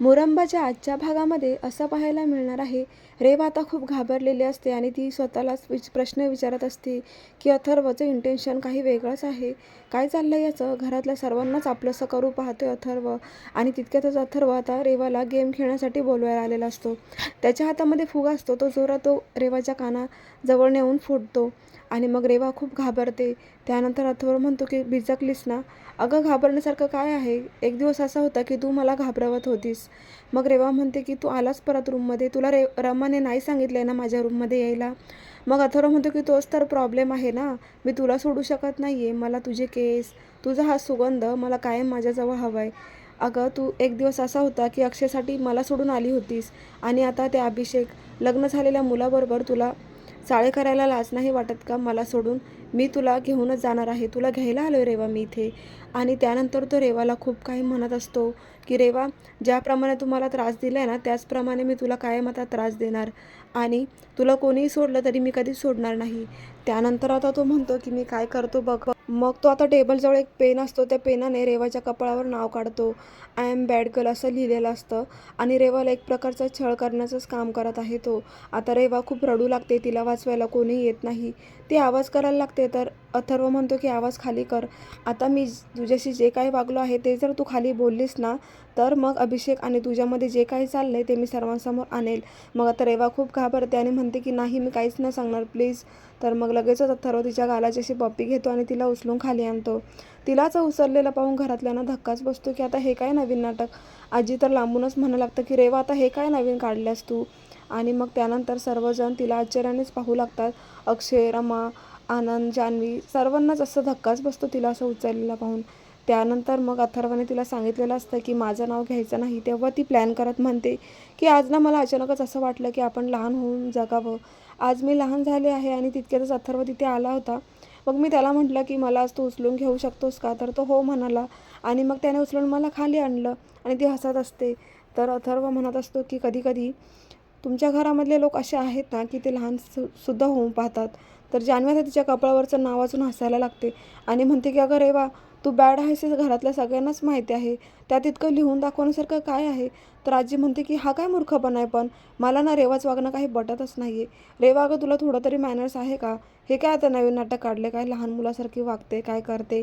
मुरंबाच्या आजच्या भागामध्ये असं पाहायला मिळणार आहे रेवा आता खूप घाबरलेली असते आणि ती स्वतःलाच विच प्रश्न विचारत असते की अथर्वचं इंटेन्शन काही वेगळंच आहे. काय चाललं याचं? घरातल्या सर्वांनाच आपलंसं करू पाहतोय अथर्व आणि तितक्यातच अथर्व आता रेवाला गेम खेळण्यासाठी बोलवायला आलेला असतो. त्याच्या हातामध्ये फुगा असतो तो जोरात तो रेवाच्या कानाजवळ नेऊन फुटतो आणि मग रेवा खूप घाबरते. त्यानंतर अथर्व म्हणतो की भिजकलीस ना? अगं घाबरण्यासारखं काय आहे? एक दिवस असा होता की तू मला घाबरवत होतीस. मग रेवा म्हणते की तू आलास परत रूममध्ये तुला रे रमाने नाही सांगितलं आहे ना माझ्या रूममध्ये यायला? मग अथर्व म्हणतो की तोच तर प्रॉब्लेम आहे ना. मी तुला सोडू शकत नाही आहे मला तुझे केस तुझा हा सुगंध मला कायम माझ्याजवळ हवा आहे अगं तू एक दिवस असा होता की अक्षयसाठी मला सोडून आली होतीस आणि आता ते अभिषेक लग्न झालेल्या मुलाबरोबर तुला चाळे करायला लाज नाही वाटत का? मला सोडून मी तुला घेऊनच जाणार आहे. तुला घ्यायला आलो आहे रेवा मी इथे. आणि त्यानंतर तो रेवाला खूप काही म्हणत असतो की रेवा ज्याप्रमाणे तुम्हाला त्रास दिला आहे ना त्याचप्रमाणे मी तुला कायम आता त्रास देणार. आणि तुला कोणीही सोडलं तरी मी कधीच सोडणार नाही. त्यानंतर आता तो म्हणतो की मी काय करतो बघ मग तो आता टेबलजवळ एक पेन असतो त्या पेनाने रेवाच्या कपाळावर नाव काढतो. आय एम बॅड गर्ल असं लिहिलेलं असतं आणि रेवाला एक प्रकारचा छळ करण्याचंच काम करत आहे तो. आता रेवा खूप रडू लागते तिला वाचवायला कोणी येत नाही. ती आवाज करायला लागते तर अथर्व म्हणतो की आवाज खाली कर. आता मी तुझ्याशी जे काही वागलो आहे ते जर तू खाली बोललीस ना तर मग अभिषेक आणि तुझ्यामध्ये जे काही चाललं आहे ते मी सर्वांसमोर आणेल. मग आता रेवा खूप घाबरते आणि म्हणते की नाही मी काहीच नाही सांगणार प्लीज. तर मग लगेचच अथर्व तिच्या गालाची अशी पप्पी घेतो आणि तिला उचलून खाली आणतो. तिलाच उचललेलं पाहून घरातल्यांना धक्काच बसतो की आता हे काय नवीन नाटक? आजी तर लांबूनच म्हणायला लागतं की रेवा आता हे काय नवीन काढल्यास तू? आणि मग त्यानंतर सर्वजण तिला आश्चर्यानेच पाहू लागतात. अक्षय रमा आनंद जान्हवी सर्वांनाच असं धक्काच बसतो तिला असं उचललेला पाहून. त्यानंतर मग अथर्वाने तिला सांगितलेलं असतं की माझं नाव घ्यायचं नाही. तेव्हा ती प्लॅन करत म्हणते की आज ना मला अचानकच असं वाटलं की आपण लहान होऊन जगावं. आज मी लहान झाले आहे आणि तितक्यातच अथर्व तिथे आला होता. मग मी त्याला म्हटलं की मला आज तू उचलून घेऊ शकतोस का? तर तो हो म्हणाला आणि मग त्याने उचलून मला खाली आणलं आणि ती हसत असते. तर अथर्व म्हणत असतो की कधीकधी तुमच्या घरामधले लोक असे आहेत ना की ते लहान सु सुद्धा होऊन पाहतात. तर जान्हवी आता तिच्या कपाळावरचं नाव वाचून हसायला लागते. आणि म्हणते की अगं रेवा तू बॅड आहेस हे घरातल्या सगळ्यांनाच माहिती आहे. त्यात इतकं लिहून दाखवण्यासारखं काय आहे? तर आजी म्हणते की हा काय मूर्खपणा आहे पण. मला ना रेवाच वागणं काही पटतच नाही आहे रेवा अगं तुला थोडं तरी मॅनर्स आहे का? हे काय आता नवीन नाटक काढले काय लहान मुलासारखी वागते? काय करते?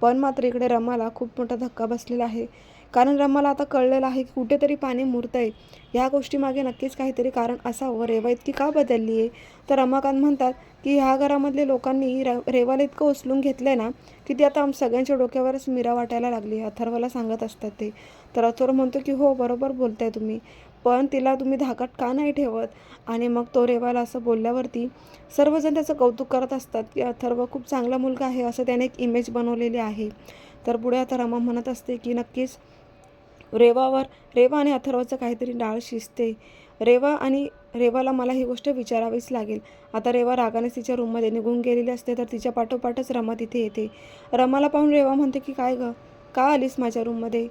पण मात्र इकडे रमाला खूप मोठा धक्का बसलेला आहे. कारण रमाला आता कळलेलं आहे की कुठेतरी पाणी मुरतं आहे ह्या गोष्टीमागे नक्कीच काहीतरी कारण असावं. रेवा इतकी का बदलली आहे? तर रमाकांत म्हणतात की ह्या घरामधले लोकांनी र रेवाला इतकं उचलून घेतलं आहे ना की ती आता आम सगळ्यांच्या डोक्यावरच मिरा वाटायला लागली अथर्वला सांगत असतात ते. तर अथर्व म्हणतो की हो बरोबर बोलताय तुम्ही. पण तिला तुम्ही धाकट का नाही ठेवत? आणि मग तो रेवाला असं बोलल्यावरती सर्वजण त्याचं कौतुक करत असतात की अथर्व खूप चांगला मुलगा आहे असं त्याने एक इमेज बनवलेली आहे. तर पुढे आता रमा म्हणत असते की नक्कीच रेवावर रेवा आणि अथर्वचं काहीतरी डाळ शिजते. रेवा आणि रेवाला मला ही गोष्ट विचारावीच लागेल. आता रेवा रागाने तिच्या रूममध्ये निघून गेलेली असते तर तिच्या पाठोपाठच रमा तिथे येते. रमाला पाहून रेवा म्हणते की काय गं? का आलीस माझ्या रूममध्ये?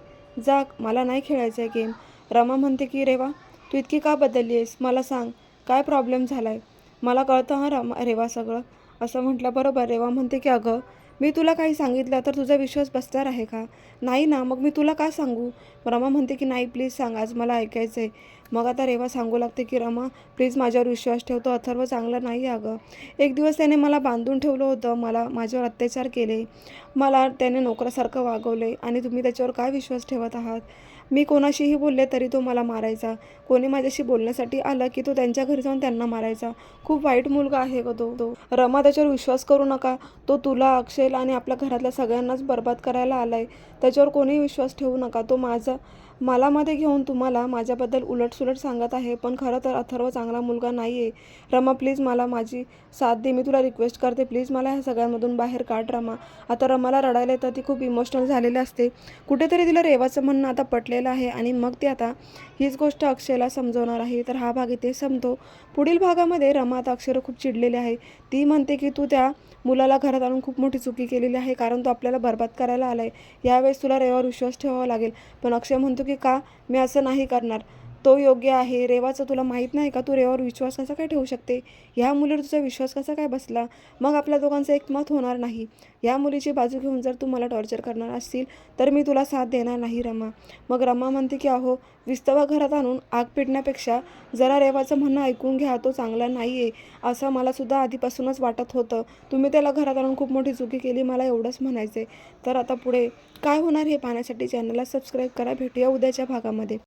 जा मला नाही खेळायचं आहे गेम. रमा म्हणते की रेवा तू इतकी का बदलली आहेस? मला सांग काय प्रॉब्लेम झाला आहे मला कळतं हां रमा रेवा सगळं. असं म्हटलं बरोबर. रेवा म्हणते की अगं मी तुला काही सांगितलं तर तुझा विश्वास बसणार आहे का? नाही ना मग मी तुला का सांगू? रमा म्हणते की नाही प्लीज सांग आज मला ऐकायचं आहे मग आता रेवा सांगू लागते की रमा प्लीज माझ्यावर विश्वास ठेवतो अथर्व चांगला नाही आहे अगं. एक दिवस त्याने मला बांधून ठेवलं होतं मला माझ्यावर अत्याचार केले. मला त्याने नोकरासारखं वागवले आणि तुम्ही त्याच्यावर काय विश्वास ठेवत आहात? मी कोणाशीही बोलले तरी तो मला मारायचा. कोणी माझ्याशी बोलण्यासाठी आलं की तो त्यांच्या घरी जाऊन त्यांना मारायचा. खूप वाईट मुलगा आहे ग तो. तो रमा त्याच्यावर विश्वास करू नका. तो तुला अक्षयला आणि आपल्या घरातल्या सगळ्यांनाच बर्बाद करायला आला आहे त्याच्यावर कोणीही विश्वास ठेवू नका. तो माझा मला मध्ये घेऊन तुम्हाला माझ्याबद्दल उलटसुलट सांगत आहे पण खरं तर अथर्व चांगला मुलगा नाही आहे रमा प्लीज मला माझी साथ दे मी तुला रिक्वेस्ट करते. प्लीज मला ह्या सगळ्यांमधून बाहेर काढ रमा. आता रमाला रडायला येतं ती खूप इमोशनल झालेली असते. कुठेतरी तिला रेवाचं म्हणणं आता पटलेलं आहे आणि मग ती आता हीच गोष्ट अक्षयला समजवणार आहे. तर हा भाग इथे संपतो. पुढील भागामध्ये रमा आता अक्षर खूप चिडलेली आहे. ती म्हणते की तू त्या मुलाला घरात आणून खूप मोठी चुकी केलेली आहे कारण तो आपल्याला बरबाद करायला आला आहे यावेळेस तुला रेवावर विश्वास ठेवावा लागेल. पण अक्षय म्हणतो की का? मी असं नाही करणार. तो योग्य आहे? रेवाचं तुला माहीत नाही का? तू रेवावर विश्वास कसा काय ठेवू शकते? ह्या मुलीवर तुझा विश्वास कसा काय बसला? मग आपल्या दोघांचं एकमत होणार नाही. या मुलीची बाजू घेऊन जर तू मला टॉर्चर करणार असतील तर मी तुला साथ देणार नाही रमा. मग रमा म्हणते की अहो विस्तवा घरात आणून आग पेटण्यापेक्षा जरा रेवाचं म्हणणं ऐकून घ्या तो चांगला नाही आहे असं मला सुद्धा आधीपासूनच वाटत होतं. तुम्ही त्याला घरात आणून खूप मोठी चुकी केली मला एवढंच म्हणायचं आहे तर आता पुढे काय होणार हे पाहण्यासाठी चॅनलला सबस्क्राईब करा. भेटूया उद्याच्या भागामध्ये.